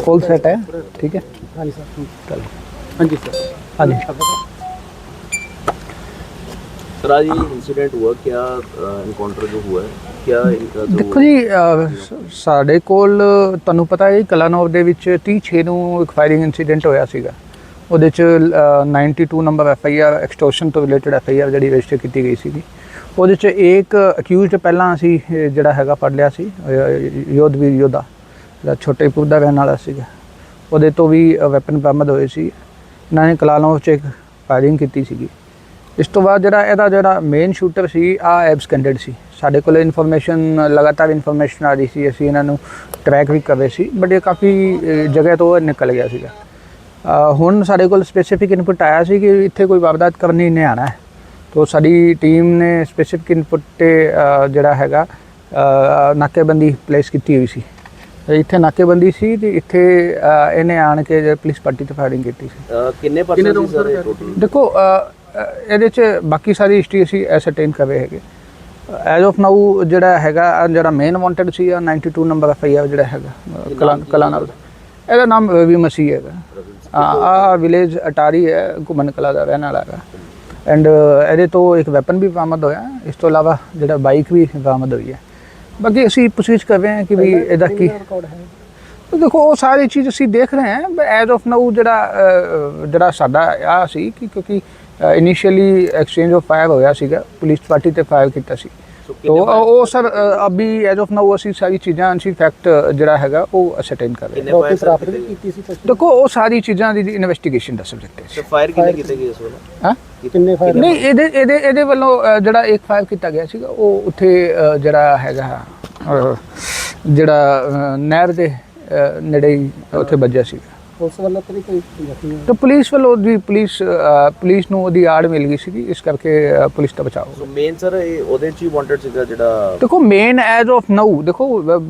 Full set है ठीक है हाँ जी सर चलो हाँ जी सर हाँ जी सर आज ये इंसिडेंट हुआ क्या इनकाउंटर जो हुआ है क्या इनका जो ਦੇਖੋ ਜੀ ਅਹ, ਸ- ਸਾਡੇ ਕੋਲ ਤੁਹਾਨੂੰ ਪਤਾ ਹੈ ਕਲਾਨੌਰ ਦੇ ਵਿੱਚ 30 ਨੂੰ ਇੱਕ ਫਾਇਰਿੰਗ ਇਨਸੀਡੈਂਟ ਹੋਇਆ ਸੀਗਾ ਉਹਦੇ ਚ ਅਹ, 92 number F I R extortion ਤੋਂ ਰਿਲੇਟਡ ਐਫ ਆਈ ਆਰ ਜਿਹੜੀ ਰਜਿਸਟਰ ਕੀਤੀ ਗਈ ਸੀਗੀ ਉਹਦੇ ਚ ਇੱਕ ਅਕਿਊਜ਼ਡ ਪਹਿਲਾਂ ਅਸੀਂ ਇਹ ਜਿਹੜਾ ਹੈਗਾ ਪੜ ਲਿਆ ਸੀ ਅਹ, ਯੋਧਵੀਰ ਯੋਧਾ ਜਿਹੜਾ ਛੋਟੇ ਪੁਰ ਦਾ ਰਹਿਣ ਵਾਲਾ ਸੀਗਾ। ਉਹਦੇ ਤੋਂ ਵੀ ਵੈਪਨ ਬਰਾਮਦ ਹੋਏ ਸੀ। ਇਹਨਾਂ ਨੇ ਕਲਾਨੌਰ ਚ ਇੱਕ ਫਾਇਰਿੰਗ ਕੀਤੀ ਸੀਗੀ। ਇਸ ਤੋਂ ਬਾਅਦ ਜਿਹੜਾ ਇਹਦਾ ਜਿਹੜਾ ਮੇਨ ਸ਼ੂਟਰ ਸੀ ਆ ਐਬਸਕੈਂਡਡ ਸੀ। ਸਾਡੇ ਕੋਲ ਇਨਫੋਰਮੇਸ਼ਨ ਲਗਾਤਾਰ ਇਨਫੋਰਮੇਸ਼ਨ ਆ ਰਹੀ ਸੀ। ਅਸੀਂ ਇਹਨਾਂ ਨੂੰ ਟਰੈਕ ਵੀ ਕਰ ਰਹੇ ਸੀ ਬਟ ਇਹ ਕਾਫੀ ਜਗ੍ਹਾ ਤੋਂ ਨਿਕਲ ਗਿਆ ਸੀਗਾ। ਹੁਣ ਸਾਡੇ ਕੋਲ ਸਪੈਸੀਫਿਕ ਇਨਪੁਟ ਆਇਆ ਸੀ ਕਿ ਇੱਥੇ ਕੋਈ ਵਾਰਦਾਤ ਕਰਨੀ ਨਹੀਂ ਆਣਾ ਹੈ। ਤੋ ਸਾਡੀ ਟੀਮ ਨੇ ਸਪੈਸੀਫਿਕ ਇਨਪੁਟ ਤੇ ਜਿਹੜਾ ਹੈਗਾ ਨਾਕੇਬੰਦੀ ਪਲੇਸ ਕੀਤੀ ਹੋਈ ਸੀ। ਇੱਥੇ ਨਾਕੇਬੰਦੀ ਸੀ ਤੇ ਇੱਥੇ ਇਹਨੇ ਆਣ ਕੇ ਜੇ ਪੁਲਿਸ ਪਾਰਟੀ ਤੇ ਫਾਇਰਿੰਗ ਕੀਤੀ ਸੀ। ਕਿੰਨੇ ਪਰਸਨ ਸੀ ਸਰ ਟੋਟਲ ਦੇਖੋ ਇਹਦੇ ਚ ਬਾਕੀ ਸਾਰੀ ਹਿਸਟਰੀ ਅਸੀਂ ਐਸਰਟੇਨ ਕਰ ਰਹੇ ਹੈਗੇ। ਐਜ਼ ਆਫ ਨਾਊ ਜਿਹੜਾ ਹੈਗਾ ਜਿਹੜਾ ਮੇਨ ਵਾਂਟਡ ਸੀ ਆ 92 ਨੰਬਰ ਐਫ ਆਈ ਆਰ ਜਿਹੜਾ ਹੈਗਾ ਕਲਾਂ ਕਲਾਨੌਰ ਦਾ ਇਹਦਾ ਨਾਮ ਰਵੀ ਮਸੀਹ ਹੈਗਾ। ਆ ਆ ਵਿਲੇਜ ਅਟਾਰੀ ਹੈ ਘੁਮਨ ਕਲਾ ਦਾ ਰਹਿਣ ਵਾਲਾ ਹੈਗਾ। ਐਂਡ ਇਹਦੇ ਤੋਂ ਇੱਕ ਵੈਪਨ ਵੀ ਬਰਾਮਦ ਹੋਇਆ। ਇਸ ਤੋਂ ਇਲਾਵਾ ਜਿਹੜਾ ਬਾਈਕ ਵੀ ਬਰਾਮਦ ਹੋਈ ਹੈ। ਬਾਕੀ ਅਸੀਂ ਪ੍ਰੋਸੀਜ ਕਰ ਰਹੇ ਹਾਂ ਕਿ ਵੀ ਇਹਦਾ ਕੀ ਦੇਖੋ ਉਹ ਸਾਰੀ ਚੀਜ਼ ਅਸੀਂ ਦੇਖ ਰਹੇ ਹਾਂ ਬਟ ਐਜ਼ ਆਫ ਨਾਊ ਜਿਹੜਾ ਜਿਹੜਾ ਸਾਡਾ ਆ ਸੀ ਕਿ ਕਿਉਂਕਿ ਇਨੀਸ਼ੀਅਲੀ ਐਕਸਚੇਂਜ ਆਫ ਫਾਇਰ ਹੋਇਆ ਸੀਗਾ ਪੁਲਿਸ ਪਾਰਟੀ ਤੇ ਫਾਇਰ ਕੀਤਾ ਸੀ। ਤੋ ਉਹ ਸਰ ਅਭੀ ਐਜ਼ ਆਫ ਨਾਊ ਅਸੀਂ ਸਾਰੀ ਚੀਜ਼ਾਂ ਅਸੀਂ ਫੈਕਟ ਜਿਹੜਾ ਹੈਗਾ ਉਹ ਅਸਰਟੇਨ ਕਰ ਰਹੇ ਹਾਂ। ਪ੍ਰਾਪਰਟੀ ਕੀਤੀ ਸੀ ਦੇਖੋ ਉਹ ਸਾਰੀ ਚੀਜ਼ਾਂ ਦੀ ਇਨਵੈਸਟੀਗੇਸ਼ਨ ਦਾ ਸਬਜੈਕਟ ਹੈ। ਫਾਇਰ ਕਿੰਨੇ ਕੀਤੇ ਗਏ ਇਸ ਵੇਲੇ? ਹਾਂ? ਨਹੀਂ ਇਹਦੇ ਵੱਲੋਂ ਜਿਹੜਾ ਕੀਤਾ ਗਿਆ ਸੀਗਾ ਉਹ ਜਿਹੜਾ ਹੈਗਾ ਜਿਹੜਾ ਨਹਿਰ ਦੇ ਨੇੜੇ ਸੀਗਾ। ਪੁਲਿਸ ਵੱਲੋਂ ਪੁਲਿਸ ਨੂੰ ਉਹਦੀ ਆੜ ਮਿਲ ਗਈ ਸੀਗੀ ਇਸ ਕਰਕੇ ਪੁਲਿਸ ਤਾਂ ਬਚਾਓ ਸੀਗਾ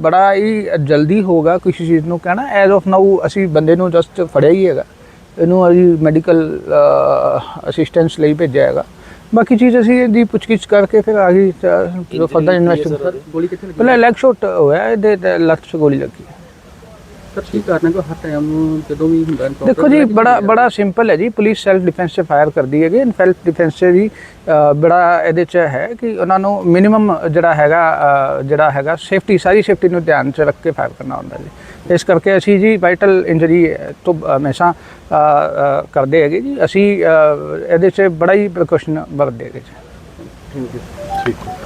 ਬੜਾ ਹੀ ਜਲਦੀ ਹੋਗਾ ਕਿਸੇ ਚੀਜ਼ ਨੂੰ ਕਹਿਣਾ ਐਜ਼ ਆਫ ਨਾਊ ਅਸੀਂ ਬੰਦੇ ਨੂੰ ਜਸਟ ਫੜਿਆ ਹੀ ਹੈਗਾ। ਇਹਨੂੰ ਅਸੀਂ ਮੈਡੀਕਲ ਅਸਿਸਟੈਂਸ ਲਈ ਭੇਜਿਆ ਹੈਗਾ। ਬਾਕੀ ਚੀਜ਼ ਅਸੀਂ ਇਹਦੀ ਪੁੱਛਗਿੱਛ ਕਰਕੇ ਫਿਰ ਆ ਗਈ ਫਰਦਰ ਇਨਵੈਸਟਿਗੇਸ਼ਨ ਗੋਲੀ ਕਿੱਥੇ ਲੱਗੀ? ਪਹਿਲਾਂ ਲੈਗ ਸ਼ਾਟ ਹੋਇਆ ਇਹਦੇ ਲੱਤ 'ਚ ਗੋਲੀ ਲੱਗੀ। देखो जी बड़ा बड़ा सिंपल है जी पुलिस सैल्फ डिफेंस से फायर कर दी है सैल्फ डिफेंस से भी बड़ा ए है कि उन्होंने मिनिमम जरा है जरा है सेफ्टी सारी सेफ्टी ध्यान से रख के फायर करना होंगे जी इस करके असी जी वाइटल इंजरी तो हमेशा करते है जी असी ए बड़ा ही प्रिकॉशन वरते है जी थैंक यू